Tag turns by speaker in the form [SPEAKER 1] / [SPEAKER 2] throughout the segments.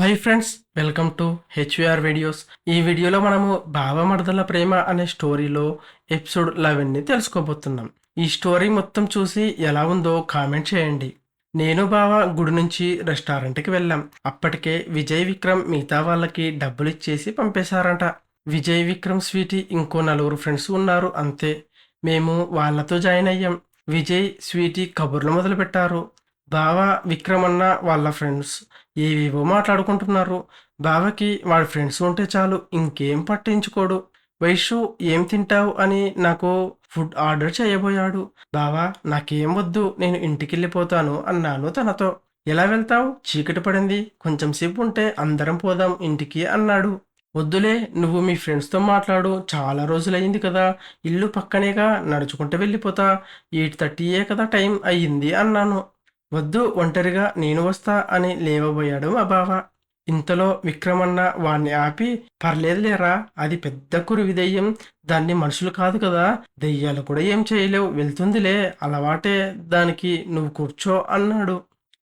[SPEAKER 1] Hi friends welcome to HVR videos ఈ వీడియోలో మనము భావమర్దల ప్రేమ అనే స్టోరీలో ఎపిసోడ్ లెవెన్ని తెలుసుకోబోతున్నాం. ఈ స్టోరీ మొత్తం చూసి ఎలా ఉందో కామెంట్ చేయండి. నేను బావ గుడి నుంచి రెస్టారెంట్కి వెళ్ళాం. అప్పటికే విజయ్ విక్రమ్ మిగతా వాళ్ళకి డబ్బులు ఇచ్చేసి పంపేశారంట. విజయ్ విక్రమ్ స్వీటీ ఇంకో నలుగురు ఫ్రెండ్స్ ఉన్నారు అంతే. మేము వాళ్ళతో జాయిన్ అయ్యాం. విజయ్ స్వీటీ కబుర్లు మొదలుపెట్టారు. బావ విక్రమ్ అన్న వాళ్ళ ఫ్రెండ్స్ ఏవేవో మాట్లాడుకుంటున్నారు. బావకి వాడి ఫ్రెండ్స్ ఉంటే చాలు ఇంకేం పట్టించుకోడు. వైషు ఏం తింటావు? అని నాకు ఫుడ్ ఆర్డర్ చేయబోయాడు. బావా నాకేం వద్దు నేను ఇంటికి వెళ్ళిపోతాను అన్నాను తనతో. ఎలా వెళ్తావు? చీకటి పడింది. కొంచెం సేపు ఉంటే అందరం పోదాం ఇంటికి అన్నాడు. వద్దులే నువ్వు మీ ఫ్రెండ్స్తో మాట్లాడు. చాలా రోజులయ్యింది కదా. ఇల్లు పక్కనేగా నడుచుకుంటూ వెళ్ళిపోతా. ఎయిట్ థర్టీయే కదా టైం అయ్యింది అన్నాను. వద్దు ఒంటరిగా నేను వస్తా అని లేవబోయాడు మా బావ. ఇంతలో విక్రమన్న వాణ్ణి ఆపి పర్లేదు లేరా అది పెద్ద కురువి దెయ్యం దాన్ని మనుషులు కాదు కదా దెయ్యాలు కూడా ఏం చేయలేవు వెళ్తుందిలే అలవాటే దానికి నువ్వు కూర్చో అన్నాడు.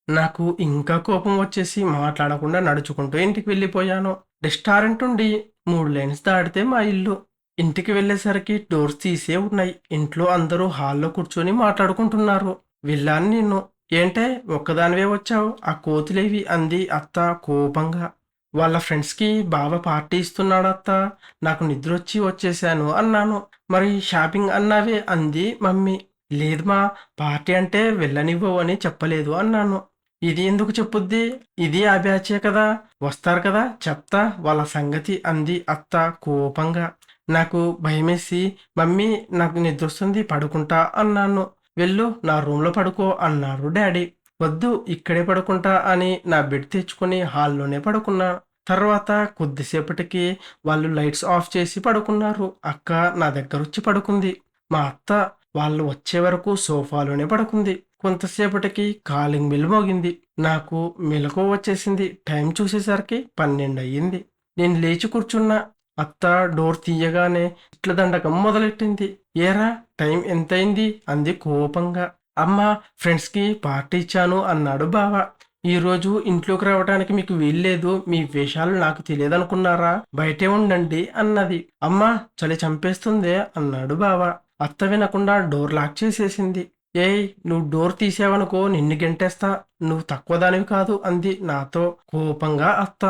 [SPEAKER 1] నాకు ఇంకా కోపం వచ్చేసి మాట్లాడకుండా నడుచుకుంటూ ఇంటికి వెళ్ళిపోయాను. రెస్టారెంట్ ఉండి మూడు లైన్స్ దాటితే మా ఇల్లు. ఇంటికి వెళ్ళేసరికి డోర్స్ తీసే ఉన్నాయి. ఇంట్లో అందరూ హాల్లో కూర్చొని మాట్లాడుకుంటున్నారు. వెళ్ళాను నేను. ఏంటే ఒక్కదానివే వచ్చావు? ఆ కోతులేవి అంది అత్త కోపంగా. వాళ్ళ ఫ్రెండ్స్కి బావ పార్టీ ఇస్తున్నాడు అత్త. నాకు నిద్ర వచ్చి వచ్చేసాను అన్నాను. మరి షాపింగ్ అన్నావే అంది మమ్మీ. లేదు మా పార్టీ అంటే వెళ్ళనివ్వవు అని చెప్పలేదు అన్నాను. ఇది ఎందుకు చెప్పుద్ది? ఇది ఆ బ్యాచే కదా? వస్తారు కదా? చెప్తా వాళ్ళ సంగతి అంది అత్త కోపంగా. నాకు భయమేసి మమ్మీ నాకు నిద్ర వస్తుంది పడుకుంటా అన్నాను. వెళ్ళు నా రూమ్లో పడుకో అన్నారు డాడీ. వద్దు ఇక్కడే పడుకుంటా అని నా బెడ్ తెచ్చుకొని హాల్లోనే పడుకున్నా. తర్వాత కొద్దిసేపటికి వాళ్ళు లైట్స్ ఆఫ్ చేసి పడుకున్నారు. అక్క నా దగ్గర వచ్చి పడుకుంది. మా అత్త వాళ్ళు వచ్చే వరకు సోఫాలోనే పడుకుంది. కొంతసేపటికి కాలింగ్ బిల్ మోగింది. నాకు మెలకు వచ్చేసింది. టైం చూసేసరికి పన్నెండు అయ్యింది నేను లేచి కూర్చున్నా. అత్త డోర్ తీయగానే ఇట్ల దండకం మొదలెట్టింది. ఏరా టైం ఎంతైంది? అంది కోపంగా. అమ్మ ఫ్రెండ్స్కి పార్టీ ఇచ్చాను అన్నాడు బావ. ఈరోజు ఇంట్లోకి రావడానికి మీకు వీల్లేదు మీ వేషాలు నాకు తెలియదనుకున్నారా? బయటే ఉండండి అన్నది. అమ్మ చలి చంపేస్తుందే అన్నాడు బావ. అత్త వినకుండా డోర్ లాక్ చేసేసింది. ఏయ్ నువ్వు డోర్ తీసావనుకో నిన్ను గెంటేస్తా. నువ్వు తక్కువ దానివి కాదు అంది నాతో కోపంగా అత్త.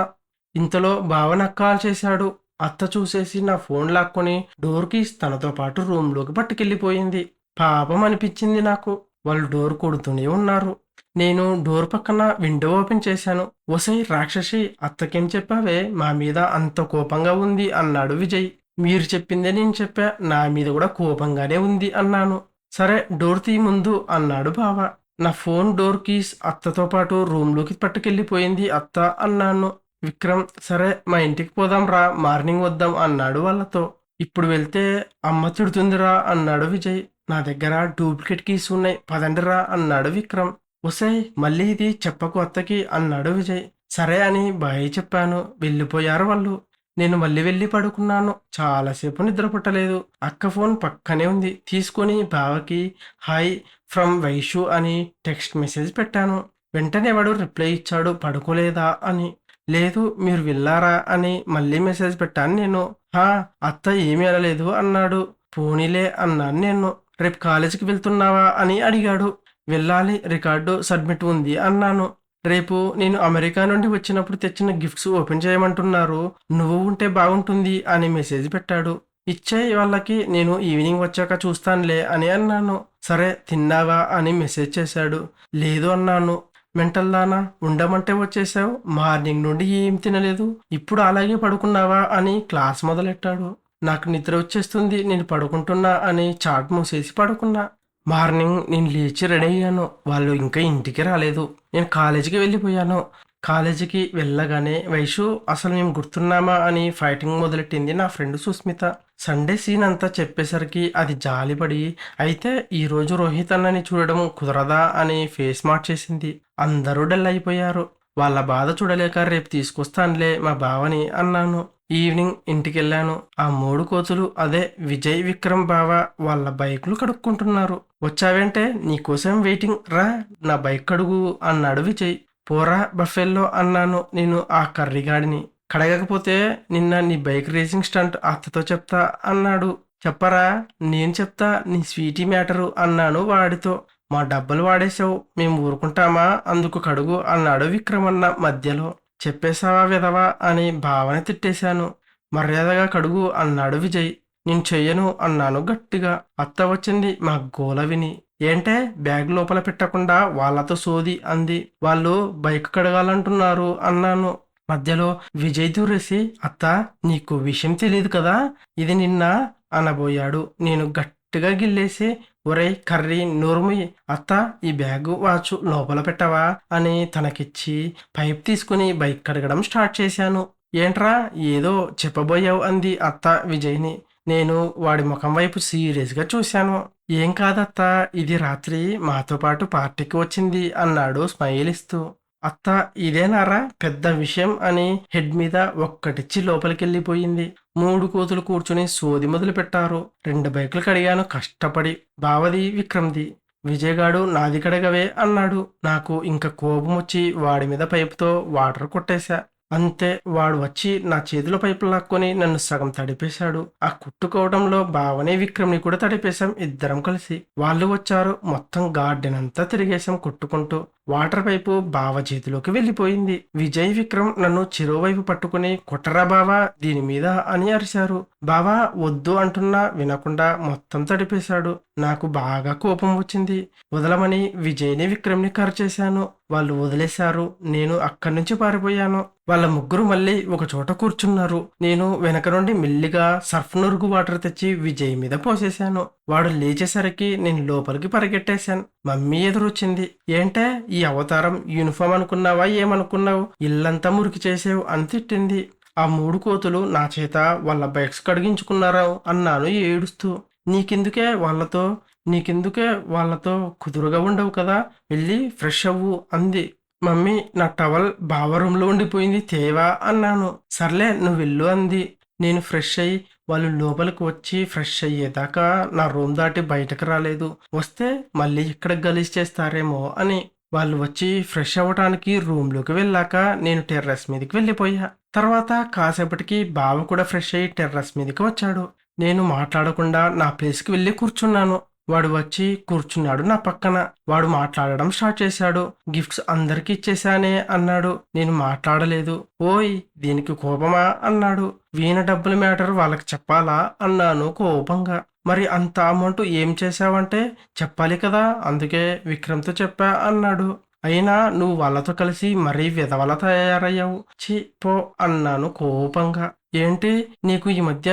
[SPEAKER 1] ఇంతలో బావ నక్కాలు కాల్ చేశాడు. అత్త చూసేసి నా ఫోన్ లాక్కొని డోర్ కీస్ తనతో పాటు రూమ్లోకి పట్టుకెళ్ళిపోయింది. పాపం అనిపించింది నాకు. వాళ్ళు డోర్ కొడుతూనే ఉన్నారు. నేను డోర్ పక్కన విండో ఓపెన్ చేశాను. ఒసై రాక్షసి అత్తకేం చెప్పావే? మా మీద అంత కోపంగా ఉంది అన్నాడు విజయ్. మీరు చెప్పిందే నేను చెప్పా. నా మీద కూడా కోపంగానే ఉంది అన్నాను. సరే డోర్ తీ ముందు అన్నాడు బావ. నా ఫోన్ డోర్ కీస్ అత్తతో పాటు రూమ్లోకి పట్టుకెళ్ళిపోయింది అత్త అన్నాను. విక్రమ్ సరే మా ఇంటికి పోదాం రా మార్నింగ్ వద్దాం అన్నాడు వాళ్ళతో. ఇప్పుడు వెళ్తే అమ్మ తిడుతుందిరా అన్నాడు విజయ్. నా దగ్గర డూప్లికేట్ కీస్ ఉన్నాయి పదండిరా అన్నాడు విక్రమ్. ఒసై మళ్ళీ ఇది చెప్పకు అత్తకి అన్నాడు విజయ్. సరే అని బాయ్ చెప్పాను వెళ్ళిపోయారు వాళ్ళు. నేను మళ్ళీ వెళ్ళి పడుకున్నాను చాలాసేపు నిద్ర పుట్టలేదు. అక్క ఫోన్ పక్కనే ఉంది తీసుకొని బావకి హాయ్ ఫ్రమ్ వైషు అని టెక్స్ట్ మెసేజ్ పెట్టాను. వెంటనే వాడు రిప్లై ఇచ్చాడు పడుకోలేదా అని. లేదు మీరు వెళ్ళారా అని మళ్ళీ మెసేజ్ పెట్టాను నేను. హా అత్త ఏమీ అనలేదు అన్నాడు. పోనీలే అన్నాను నేను. రేపు కాలేజీకి వెళ్తున్నావా అని అడిగాడు. వెళ్ళాలి రికార్డు సబ్మిట్ ఉంది అన్నాను. రేపు నేను అమెరికా నుండి వచ్చినప్పుడు తెచ్చిన గిఫ్ట్స్ ఓపెన్ చేయమంటున్నారు. నువ్వు ఉంటే బాగుంటుంది అని మెసేజ్ పెట్టాడు. ఇచ్చే వాళ్ళకి నేను ఈవినింగ్ వచ్చాక చూస్తానులే అని అన్నాను. సరే తిన్నావా అని మెసేజ్ చేశాడు. లేదు అన్నాను. మెంటల్ దానా? ఉండమంటే వచ్చేసావు. మార్నింగ్ నుండి ఏం తినలేదు. ఇప్పుడు అలాగే పడుకున్నావా అని క్లాస్ మొదలెట్టాడు. నాకు నిద్ర వచ్చేస్తుంది నేను పడుకుంటున్నా అని చాట్ మూసేసి పడుకున్నా. మార్నింగ్ నేను లేచి రెడీ అయ్యాను. వాళ్ళు ఇంకా ఇంటికి రాలేదు. నేను కాలేజీకి వెళ్ళిపోయాను. కాలేజీకి వెళ్ళగానే వైషు అసలు మేము గుర్తున్నామా? అని ఫైటింగ్ మొదలెట్టింది నా ఫ్రెండ్ సుస్మిత. సండే సీన్ అంతా చెప్పేసరికి అది జాలిపడి అయితే ఈరోజు రోహిత్ అన్నని చూడడం కుదరదా? అని ఫేస్ మార్చేసింది. అందరూ డల్ అయిపోయారు వాళ్ళ బాధ చూడలేక రేపు తీసుకొస్తానులే మా బావని అన్నాను. ఈవినింగ్ ఇంటికి వెళ్ళాను ఆ మూడు కోతులు అదే విజయ్ విక్రమ్ బావ వాళ్ళ బైకులు కడుక్కుంటున్నారు. వచ్చావంటే నీకోసం వెయిటింగ్ రా నా బైక్ కడుగు అన్నాడు విజయ్. పోరా బఫెల్లో అన్నాను నేను ఆ కర్రీగాడిని. కడగకపోతే నిన్న నీ బైక్ రేసింగ్ స్టంట్ అత్తతో చెప్తా అన్నాడు. చెప్పరా నేను చెప్తా నీ స్వీటీ మ్యాటరు అన్నాను వాడితో. మా డబ్బులు వాడేశావు మేము ఊరుకుంటామా? అందుకు కడుగు అన్నాడు విక్రమన్న మధ్యలో. చెప్పేశావా విధవా? అని భావన తిట్టేశాను. మర్యాదగా కడుగు అన్నాడు విజయ్. నేను చెయ్యను అన్నాను గట్టిగా. అత్త వచ్చింది మా గోల విని. ఏంటే? బ్యాగ్ లోపల పెట్టకుండా వాళ్ళతో సోది అంది. వాళ్ళు బైక్ కడగాలంటున్నారు అన్నాను. మధ్యలో విజయ్ దూరేసి అత్త నీకు విషయం తెలియదు కదా? ఇది నిన్న అనబోయాడు. నేను గట్టిగా గిల్లేసి ఒరేయ్ కర్రీ నోరుమి అత్త ఈ బ్యాగు వాచ్ లోపల పెట్టవా? అని తనకిచ్చి పైప్ తీసుకుని బైక్ కడగడం స్టార్ట్ చేశాను. ఏంట్రా ఏదో చెప్పబోయావు అంది అత్త విజయ్ని. నేను వాడి ముఖం వైపు సీరియస్గా చూశాను. ఏం కాదత్తా ఇది రాత్రి మాతో పాటు పార్టీకి వచ్చింది అన్నాడు స్మైల్ ఇస్తూ అత్త ఇదేనారా పెద్ద విషయం అని హెడ్ మీద ఒక్కటిచ్చి లోపలికెళ్ళిపోయింది. మూడు కోతులు కూర్చుని సోది మొదలు పెట్టారు రెండు బైకులు కడిగాను కష్టపడి. బావది విక్రమ్ది. విజయగాడు నాది కడగవే అన్నాడు. నాకు ఇంకా కోపం వచ్చి వాడి మీద పైపుతో వాటర్ కొట్టేశా. అంతే వాడు వచ్చి నా చేతిలో పైపు లాక్కొని నన్ను సగం తడిపేశాడు. ఆ కుట్టుకోవడంలో బావనే విక్రమ్ని కూడా తడిపేశాం ఇద్దరం కలిసి. వాళ్ళు వచ్చారు మొత్తం గార్డెన్ అంతా తిరిగేశాం కొట్టుకుంటూ. వాటర్ పైపు బావ చేతిలోకి వెళ్ళిపోయింది. విజయ్ విక్రమ్ నన్ను చిరోవైపు పట్టుకుని కుట్రా బావా దీని మీద అని అరిశారు బావా వద్దు అంటున్నా వినకుండా మొత్తం తడిపేశాడు. నాకు బాగా కోపం వచ్చింది. వదలమని విజయ్ని విక్రమ్ని కరచేశాను వాళ్ళు వదిలేశారు. నేను అక్కడి నుంచి పారిపోయాను. వాళ్ళ ముగ్గురు మళ్ళీ ఒక చోట కూర్చున్నారు. నేను వెనక నుండి మెల్లిగా సర్ఫ్ నురుగు వాటర్ తెచ్చి విజయ్ మీద పోసేశాను. వాడు లేచేసరికి నేను లోపలికి పరిగెట్టేశాను. మమ్మీ ఎదురొచ్చింది. ఏంటే? ఈ అవతారం యూనిఫామ్ అనుకున్నావా? ఏమనుకున్నావు? ఇల్లంతా మురికి చేసేవు అని తిట్టింది. ఆ మూడు కోతులు నా చేత వాళ్ళ బైక్స్ కడిగించుకున్నారా అన్నాను ఏడుస్తూ. నీకెందుకే వాళ్ళతో? నీకెందుకే వాళ్ళతో కుదురుగా ఉండవు కదా? వెళ్ళి ఫ్రెష్ అవ్వు అంది. మమ్మీ నా టవల్ బావ రూమ్లో ఉండిపోయింది తేవా అన్నాను. సర్లే నువ్వు వెళ్ళు అంది. నేను ఫ్రెష్ అయ్యి వాళ్ళు లోపలికి వచ్చి ఫ్రెష్ అయ్యేదాకా నా రూమ్ దాటి బయటకు రాలేదు. వస్తే మళ్ళీ ఇక్కడ గలీజ్ చేస్తారేమో అని వాళ్ళు వచ్చి ఫ్రెష్ అవ్వడానికి రూమ్లోకి వెళ్ళాక నేను టెర్రస్ మీదకి వెళ్ళిపోయా. తర్వాత కాసేపటికి బావ కూడా ఫ్రెష్ అయ్యి టెర్రస్ మీదకి వచ్చాడు. నేను మాట్లాడకుండా నా ప్లేస్కి వెళ్ళి కూర్చున్నాను. వాడు వచ్చి కూర్చున్నాడు నా పక్కన. వాడు మాట్లాడడం స్టార్ట్ చేశాడు. గిఫ్ట్స్ అందరికి ఇచ్చేశానే అన్నాడు. నేను మాట్లాడలేదు. ఓయ్ దీనికి కోపమా? అన్నాడు. వీణ డబ్బుల మ్యాటర్ వాళ్ళకి చెప్పాలా? అన్నాను కోపంగా. మరి అంత అమౌంట్ ఏం చేశావంటే? చెప్పాలి కదా అందుకే విక్రమ్తో చెప్పా అన్నాడు. అయినా నువ్వు వాళ్ళతో కలిసి మరీ విధవల తయారయ్యావు. చి పో అన్నాను కోపంగా. ఏంటి? నీకు ఈ మధ్య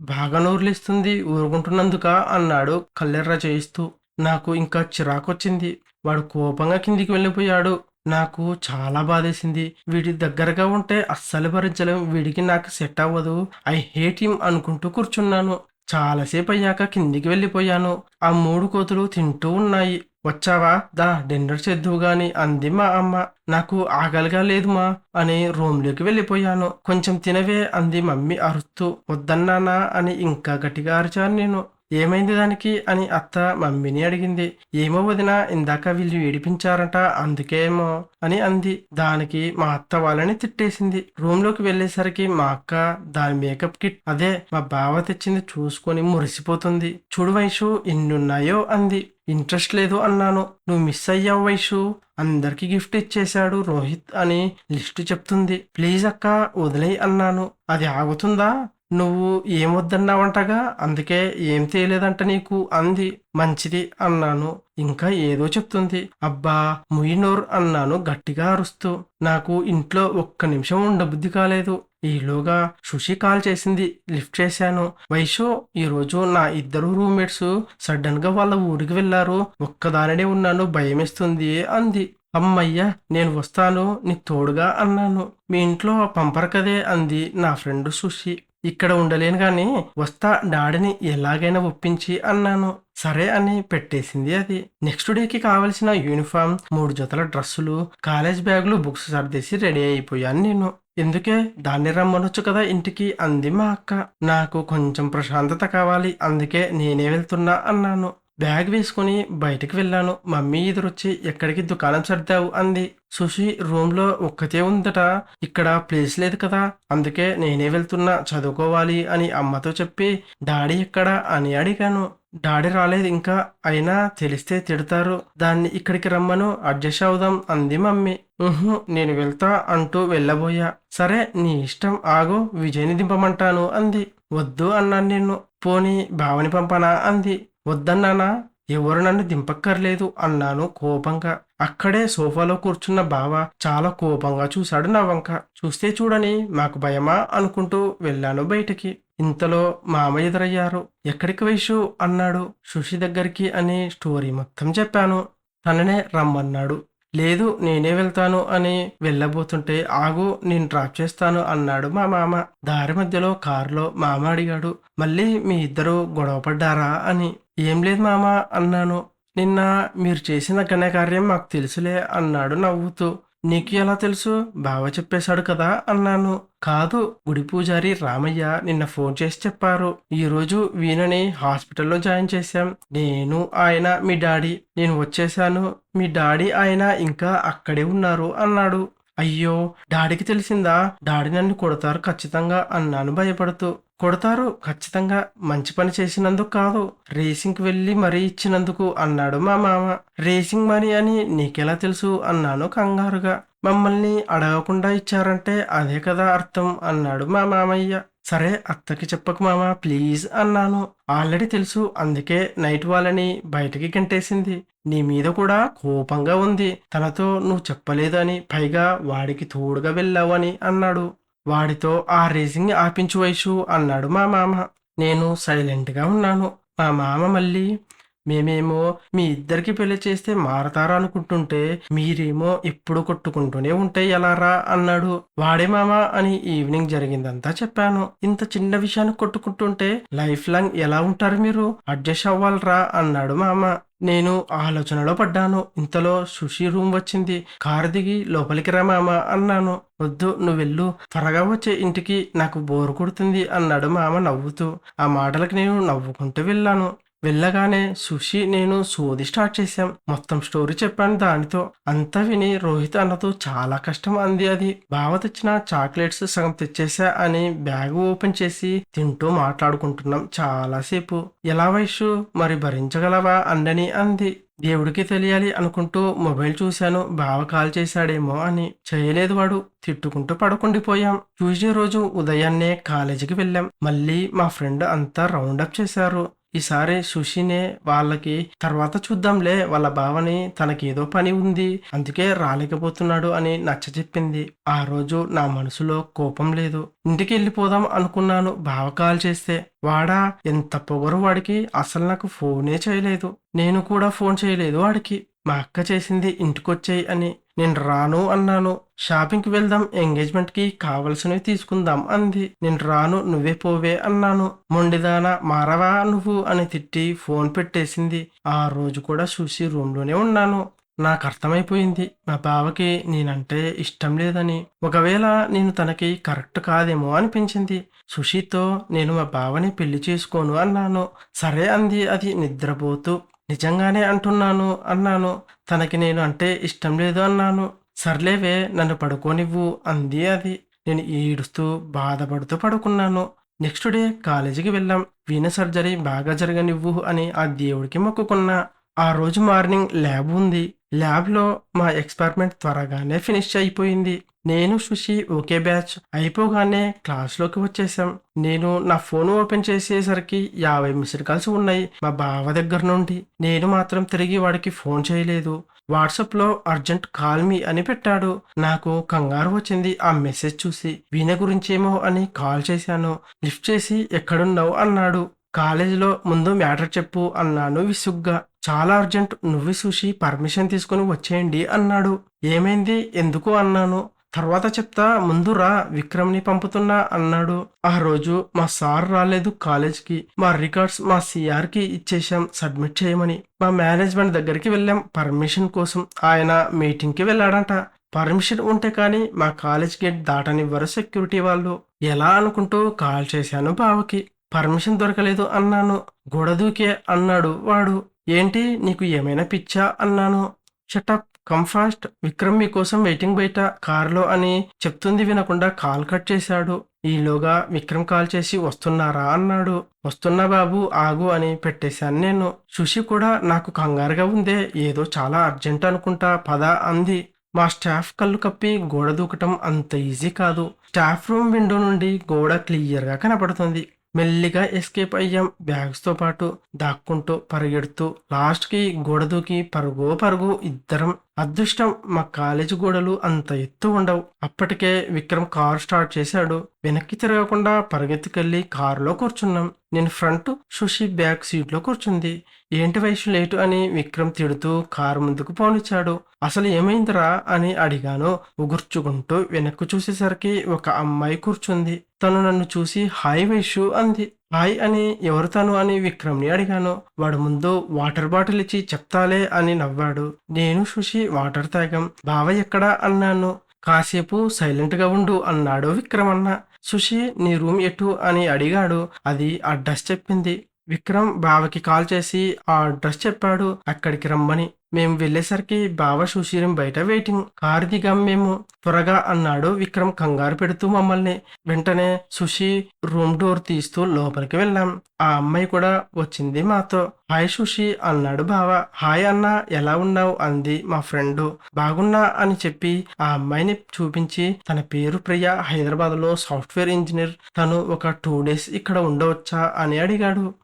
[SPEAKER 1] బాగా నోరులిస్తుంది ఊరుకుంటున్నందుక? అన్నాడు కల్లెర్ర చేయిస్తూ. నాకు ఇంకా చిరాకొచ్చింది. వాడు కోపంగా కిందికి వెళ్ళిపోయాడు. నాకు చాలా బాధేసింది. వీడి దగ్గరగా ఉంటే అస్సలు భరించలేం. వీడికి నాకు సెట్ అవ్వదు. ఐ హేట్ హిమ్ అనుకుంటూ కూర్చున్నాను. చాలాసేపు అయ్యాక కిందికి వెళ్ళిపోయాను. ఆ మూడు కోతులు తింటూ ఉన్నాయి. వచ్చావా? దా డిన్నర్ చేద్దువు గాని అంది మా అమ్మ. నాకు ఆకలిగా లేదు మా అని రూమ్లోకి వెళ్ళిపోయాను. కొంచెం తినవే అంది మమ్మీ అరుస్తూ. వద్దన్నానా? అని ఇంకా గట్టిగా అరిచాను నేను. ఏమైంది దానికి అని అత్త మమ్మీని అడిగింది. ఏమో వదిన ఇందాక వీళ్ళు ఏడిపించారట అందుకేమో అని అంది. దానికి మా అత్త వాళ్ళని తిట్టేసింది. రూమ్లోకి వెళ్ళేసరికి మా అక్క దాని మేకప్ కిట్ అదే మా బావ తెచ్చింది చూసుకొని మురిసిపోతుంది. చూడు వయసు ఎన్నున్నాయో అంది. ఇంట్రెస్ట్ లేదు అన్నాను. నువ్వు మిస్ అయ్యావు వైషు. అందరికి గిఫ్ట్ ఇచ్చేశాడు రోహిత్ అని లిస్టు చెప్తుంది. ప్లీజ్ అక్క వదిలేయి అన్నాను. అది ఆగుతుందా? నువ్వు ఏం వద్దన్నావంటగా అందుకే ఏం తేలేదంట నీకు? అంది. మంచిది అన్నాను. ఇంకా ఏదో చెప్తుంది. అబ్బా ముయినోర్ అన్నాను గట్టిగా అరుస్తూ. నాకు ఇంట్లో ఒక్క నిమిషం ఉండబుద్ధి కాలేదు. ఈలోగా సుషి కాల్ చేసింది. లిఫ్ట్ చేశాను. వైషో ఈరోజు నా ఇద్దరు రూమ్మేట్స్ సడన్గా వాళ్ళ ఊరికి వెళ్ళారు. ఒక్కదానినే ఉన్నాను. భయమేస్తుంది అంది. అమ్మయ్యా నేను వస్తాను. నీకు తోడుగా అన్నాను. మీ ఇంట్లో పంపరు కదే అంది నా ఫ్రెండ్ సుషి ఇక్కడ ఉండలేను గాని వస్తా డాడీని ఎలాగైనా ఒప్పించి అన్నాను. సరే అని పెట్టేసింది అది. నెక్స్ట్ డేకి కావలసిన యూనిఫామ్ మూడు జతల డ్రెస్సులు కాలేజ్ బ్యాగులు బుక్స్ సర్దేసి రెడీ అయిపోయాను నేను. ఎందుకే? దాన్ని రమ్మనొచ్చు కదా ఇంటికి అంది మా అక్క. నాకు కొంచెం ప్రశాంతత కావాలి అందుకే నేనే వెళ్తున్నా అన్నాను. బ్యాగ్ వేసుకుని బయటికి వెళ్ళాను. మమ్మీ ఎదురొచ్చి ఎక్కడికి దుకాణం సర్దావు? అంది. సుషి రూమ్లో ఒక్కతే ఉందట. ఇక్కడ ప్లేస్ లేదు కదా. అందుకే నేనే వెళ్తున్నా. చదువుకోవాలి అని అమ్మతో చెప్పి డాడీ ఎక్కడ? అని అడిగాను. డాడీ రాలేదు ఇంకా. అయినా తెలిస్తే తిడతారు. దాన్ని ఇక్కడికి రమ్మను. అడ్జస్ట్ అవుదాం అంది మమ్మీ. ఉహు నేను వెళ్తా అంటూ వెళ్ళబోయా. సరే నీ ఇష్టం. ఆగు. విజయ్ని దింపమంటాను అంది. వద్దు అన్నాను నేను. పోనీ భావని పంపనా? అంది. వద్దన్నానా? ఎవరు నన్ను దింపక్కర్లేదు అన్నాను కోపంగా. అక్కడే సోఫాలో కూర్చున్న బావ చాలా కోపంగా చూశాడు నా వంక చూస్తే చూడని మాకు భయమా అనుకుంటూ వెళ్ళాను బయటికి. ఇంతలో మామ ఎదురయ్యారు. ఎక్కడికి వైషు? అన్నాడు. సుషి దగ్గరికి అని స్టోరీ మొత్తం చెప్పాను. తననే రమ్మన్నాడు. లేదు నేనే వెళ్తాను అని వెళ్ళబోతుంటే ఆగు నేను డ్రాప్ చేస్తాను అన్నాడు మా మామ. దారి మధ్యలో కారులో మామ అడిగాడు మళ్ళీ మీ ఇద్దరు గొడవ పడ్డారా అని. ఏం లేదు మామ అన్నాను. నిన్న మీరు చేసిన ఘనకార్యం మాకు తెలుసులే అన్నాడు నవ్వుతూ. నీకు ఎలా తెలుసు? బావ చెప్పేశాడు కదా అన్నాను. కాదు గుడి పూజారి రామయ్య నిన్న ఫోన్ చేసి చెప్పారు. ఈరోజు వీణని హాస్పిటల్లో జాయిన్ చేశాం. నేను ఆయన మీ డాడీ. నేను వచ్చేసాను మీ డాడీ ఆయన ఇంకా అక్కడే ఉన్నారు అన్నాడు. అయ్యో డాడీకి తెలిసిందా? డాడీ నన్ను కొడతారు ఖచ్చితంగా అన్నాను భయపడుతూ. కొడతారు. ఖచ్చితంగా మంచి పని చేసినందుకు కాదు. రేసింగ్కి వెళ్ళి మరీ ఇచ్చినందుకు అన్నాడు మా మామ. రేసింగ్ మనీ అని నీకెలా తెలుసు? అన్నాను కంగారుగా. మమ్మల్ని అడగకుండా ఇచ్చారంటే అదే కదా అర్థం అన్నాడు మా మామయ్య. సరే అత్తకి చెప్పకు మామ ప్లీజ్ అన్నాను. ఆల్రెడీ తెలుసు అందుకే నైట్ వాళ్ళని బయటికి గంటేసింది. నీ మీద కూడా కోపంగా ఉంది. తనతో నువ్వు చెప్పలేదు అని పైగా వాడికి తోడుగా వెళ్ళావని అన్నాడు. వాడితో ఆ రేసింగ్ ఆపించు వయసు అన్నాడు మా మామ. నేను సైలెంట్గా ఉన్నాను. మా మామ మళ్ళీ మేమేమో మీ ఇద్దరికి పెళ్ళి చేస్తే మారతారా అనుకుంటుంటే మీరేమో ఎప్పుడు కొట్టుకుంటూనే ఉంటే ఎలారా అన్నాడు. వాడే మామా అని ఈవినింగ్ జరిగిందంతా చెప్పాను. ఇంత చిన్న విషయాన్ని కొట్టుకుంటుంటే లైఫ్ లాంగ్ ఎలా ఉంటారు మీరు? అడ్జస్ట్ అవ్వాలరా అన్నాడు మామ. నేను ఆలోచనలో పడ్డాను. ఇంతలో సుషి రూమ్ వచ్చింది. కారు దిగి లోపలికి రా మామ అన్నాను. వద్దు నువ్వు వెళ్ళు. త్వరగా వచ్చే ఇంటికి నాకు బోరు కొడుతుంది అన్నాడు మామ నవ్వుతూ. ఆ మాటలకు నేను నవ్వుకుంటూ వెళ్ళాను. వెళ్ళగానే సుషి నేను సోది స్టార్ట్ చేశాం. మొత్తం స్టోరీ చెప్పాను దానితో. అంతా విని రోహిత్ అన్నతో చాలా కష్టం అంది. అది బావ తెచ్చిన చాక్లెట్స్ సగం తెచ్చేసా అని బ్యాగ్ ఓపెన్ చేసి తింటూ మాట్లాడుకుంటున్నాం చాలాసేపు. ఎలా వయసు మరి భరించగలవా? అండని అంది. దేవుడికి తెలియాలి అనుకుంటూ మొబైల్ చూశాను. బావ కాల్ చేశాడేమో అని. చేయలేదు వాడు. తిట్టుకుంటూ పడుకుండిపోయాం. ట్యూస్డే రోజు ఉదయాన్నే కాలేజీకి వెళ్ళాం. మళ్ళీ మా ఫ్రెండ్ అంతా రౌండప్ చేశారు. ఈసారి సుషినే వాళ్ళకి తర్వాత చూద్దాంలే వాళ్ళ బావని తనకేదో పని ఉంది అందుకే రాలేకపోతున్నాడు అని నచ్చ చెప్పింది. ఆ రోజు నా మనసులో కోపం లేదు. ఇంటికి వెళ్ళిపోదాం అనుకున్నాను బావ కాల్ చేస్తే వాడా ఎంత పొగరు వాడికి అసలు నాకు ఫోనే చేయలేదు. నేను కూడా ఫోన్ చేయలేదు వాడికి. మా అక్క చేసింది ఇంటికొచ్చేయి అని. నేను రాను అన్నాను. షాపింగ్కి వెళ్దాం ఎంగేజ్మెంట్కి కావలసినవి తీసుకుందాం అంది. నేను రాను నువ్వే పోవే అన్నాను. మొండిదానా మారవా నువ్వు అని తిట్టి ఫోన్ పెట్టేసింది. ఆ రోజు కూడా చూసి రూమ్లోనే ఉన్నాను. నాకు అర్థమైపోయింది. మా బావకి నేనంటే ఇష్టం లేదని. ఒకవేళ నేను తనకి కరెక్ట్ కాదేమో అనిపించింది. సుషితో నేను మా బావని పెళ్ళి చేసుకోను అన్నాను. సరే అంది. అది నిద్రపోతూ. నిజంగానే అంటున్నాను అన్నాను. తనకి నేను అంటే ఇష్టం లేదు అన్నాను. సర్లేవే నన్ను పడుకోనివ్వు అంది అది. నేను ఏడుస్తూ బాధపడుతూ పడుకున్నాను. నెక్స్ట్ డే కాలేజీకి వెళ్ళాం. వీణ సర్జరీ బాగా జరగనివ్వు అని ఆ దేవుడికి మొక్కుకున్నా. ఆ రోజు మార్నింగ్ ల్యాబ్ ఉంది. ల్యాబ్లో మా ఎక్స్పెరిమెంట్ త్వరగానే ఫినిష్ అయిపోయింది. నేను సుషి ఒకే బ్యాచ్ అయిపోగానే క్లాస్లోకి వచ్చేసాం నేను నా ఫోన్ ఓపెన్ చేసేసరికి యాభై మిస్డ్ కాల్స్ ఉన్నాయి మా బావ దగ్గర నుండి. నేను మాత్రం తిరిగి వాడికి ఫోన్ చేయలేదు. వాట్సాప్లో అర్జెంట్ కాల్ మీ అని పెట్టాడు. నాకు కంగారు వచ్చింది. ఆ మెసేజ్ చూసి వీణ గురించేమో అని కాల్ చేశాను. లిఫ్ట్ చేసి ఎక్కడున్నావు? అన్నాడు. కాలేజీలో ముందు మ్యాటర్ చెప్పు అన్నాను విసుగ్గా. చాలా అర్జెంట్. నువ్వు చూసి పర్మిషన్ తీసుకుని వచ్చేయండి అన్నాడు. ఏమైంది? ఎందుకు? అన్నాను. తర్వాత చెప్తా ముందు రా విక్రమ్ని పంపుతున్నా అన్నాడు. ఆ రోజు మా సార్ రాలేదు కాలేజ్కి. మా రికార్డ్స్ మా సిఆర్కి ఇచ్చేసాం సబ్మిట్ చేయమని. మా మేనేజ్మెంట్ దగ్గరికి వెళ్ళాం పర్మిషన్ కోసం. ఆయన మీటింగ్కి వెళ్ళాడంట. పర్మిషన్ ఉంటే కానీ మా కాలేజ్ గేట్ దాటనివ్వరు సెక్యూరిటీ వాళ్ళు. ఎలా అనుకుంటూ కాల్ చేశాను బావకి. పర్మిషన్ దొరకలేదు అన్నాను. గొడదూకే అన్నాడు వాడు. ఏంటి నీకు ఏమైనా పిచ్చా? అన్నాను. షటప్ కంఫాస్ట్ విక్రమ్ మీకోసం వెయిటింగ్ బయట కారులో అని చెప్తుంది వినకుండా కాల్ కట్ చేశాడు. ఈలోగా విక్రమ్ కాల్ చేసి వస్తున్నారా? అన్నాడు. వస్తున్నా బాబు ఆగు అని పెట్టేశాను నేను. సుషి కూడా నాకు కంగారుగా ఉందే ఏదో చాలా అర్జెంట్ అనుకుంటా పద అంది. మా స్టాఫ్ కళ్ళు కప్పి గోడ దూకటం అంత ఈజీ కాదు. స్టాఫ్ రూమ్ విండో నుండి గోడ క్లియర్గా కనపడుతుంది. మెల్లిగా ఎస్కేప్ అయ్యాం బ్యాగ్స్తో పాటు. దాక్కుంటూ పరిగెడుతూ లాస్ట్కి గోడ దూకి పరుగు పరుగు ఇద్దరం అదృష్టం మా కాలేజీ గోడలు అంత ఎత్తు ఉండవు. అప్పటికే విక్రమ్ కారు స్టార్ట్ చేశాడు. వెనక్కి తిరగకుండా పరిగెత్తుకెళ్ళి కారులో కూర్చున్నాం. నేను ఫ్రంట్ సుషి బ్యాక్ సీట్లో కూర్చుంది. ఏంటి వయసు లేటు అని విక్రమ్ తిడుతూ కారు ముందుకు పోనిచ్చాడు. అసలు ఏమైందిరా అని అడిగాను. ఉగుర్చుకుంటూ వెనక్కు చూసేసరికి ఒక అమ్మాయి కూర్చుంది. తను నన్ను చూసి హాయ్ వైషు అంది. హాయ్ అని ఎవరు తను అని విక్రమ్ని అడిగాను వాడు ముందు వాటర్ బాటిల్ ఇచ్చి చెప్తాలే అని నవ్వాడు. నేను సుషి వాటర్ తాగాం. బావ ఎక్కడా అన్నాను. కాసేపు సైలెంట్గా ఉండు అన్నాడు విక్రమ్ అన్న సుషి నీ రూమ్ ఎటు అని అడిగాడు. అది అడ్రస్ చెప్పింది. విక్రమ్ బావకి కాల్ చేసి ఆ అడ్రస్ చెప్పాడు. అక్కడికి రమ్మని. మేము వెళ్ళేసరికి బావ సుశీరం బయట వెయిటింగ్ కారు మేము త్వరగా అన్నాడు విక్రమ్ కంగారు పెడుతూ మమ్మల్ని. వెంటనే సుషి రూమ్ డోర్ తీస్తూ లోపలికి వెళ్ళాం. ఆ అమ్మాయి కూడా వచ్చింది మాతో. హాయ్ సుషి అన్నాడు బావ. హాయ్ అన్న ఎలా ఉన్నావు? అంది మా ఫ్రెండ్. బాగున్నా అని చెప్పి ఆ అమ్మాయిని చూపించి తన పేరు ప్రియ హైదరాబాద్లో సాఫ్ట్వేర్ ఇంజనీర్. తను ఒక టూ డేస్ ఇక్కడ ఉండవచ్చా అని అడిగాడు.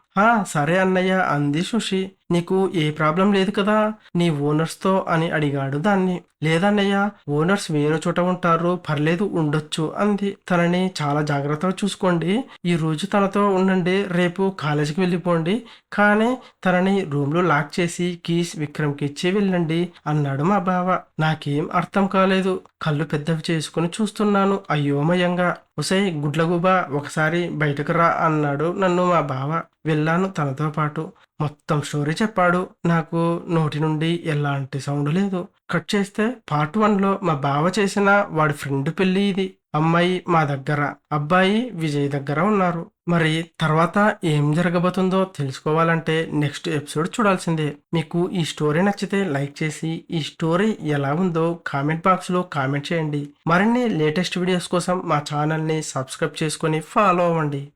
[SPEAKER 1] సరే అన్నయ్య అంది సుషి నీకు ఏ ప్రాబ్లం లేదు కదా నీ ఓనర్స్తో అని అడిగాడు దాన్ని. లేదన్నయ్య ఓనర్స్ వేరే చోట ఉంటారు పర్లేదు ఉండొచ్చు అంది. తనని చాలా జాగ్రత్తగా చూసుకోండి. ఈ రోజు తనతో ఉండండి రేపు కాలేజీకి వెళ్ళిపోండి. కానీ తనని రూమ్లో లాక్ చేసి కీస్ విక్రమ్కి ఇచ్చి వెళ్ళండి అన్నాడు మా బావ. నాకేం అర్థం కాలేదు. కళ్ళు పెద్దవి చేసుకుని చూస్తున్నాను అయోమయంగా. ఒసై గుడ్లగూబా ఒకసారి బయటకు రా అన్నాడు నన్ను మా బావ. వెళ్ళాను తనతో పాటు. మొత్తం స్టోరీ చెప్పాడు. నాకు నోటి నుండి ఎలాంటి సౌండ్ లేదు. కట్ చేస్తే పార్ట్ వన్లో మా బావ చేసిన వాడి ఫ్రెండ్ పెళ్ళి ఇది. అమ్మాయి మా దగ్గర అబ్బాయి విజయ్ దగ్గర ఉన్నారు. మరి తర్వాత ఏం జరగబోతుందో తెలుసుకోవాలంటే నెక్స్ట్ ఎపిసోడ్ చూడాల్సిందే. మీకు ఈ స్టోరీ నచ్చితే లైక్ చేసి ఈ స్టోరీ ఎలా ఉందో కామెంట్ బాక్స్లో కామెంట్ చేయండి. మరిన్ని లేటెస్ట్ వీడియోస్ కోసం మా ఛానల్ని సబ్స్క్రైబ్ చేసుకొని ఫాలో అవ్వండి.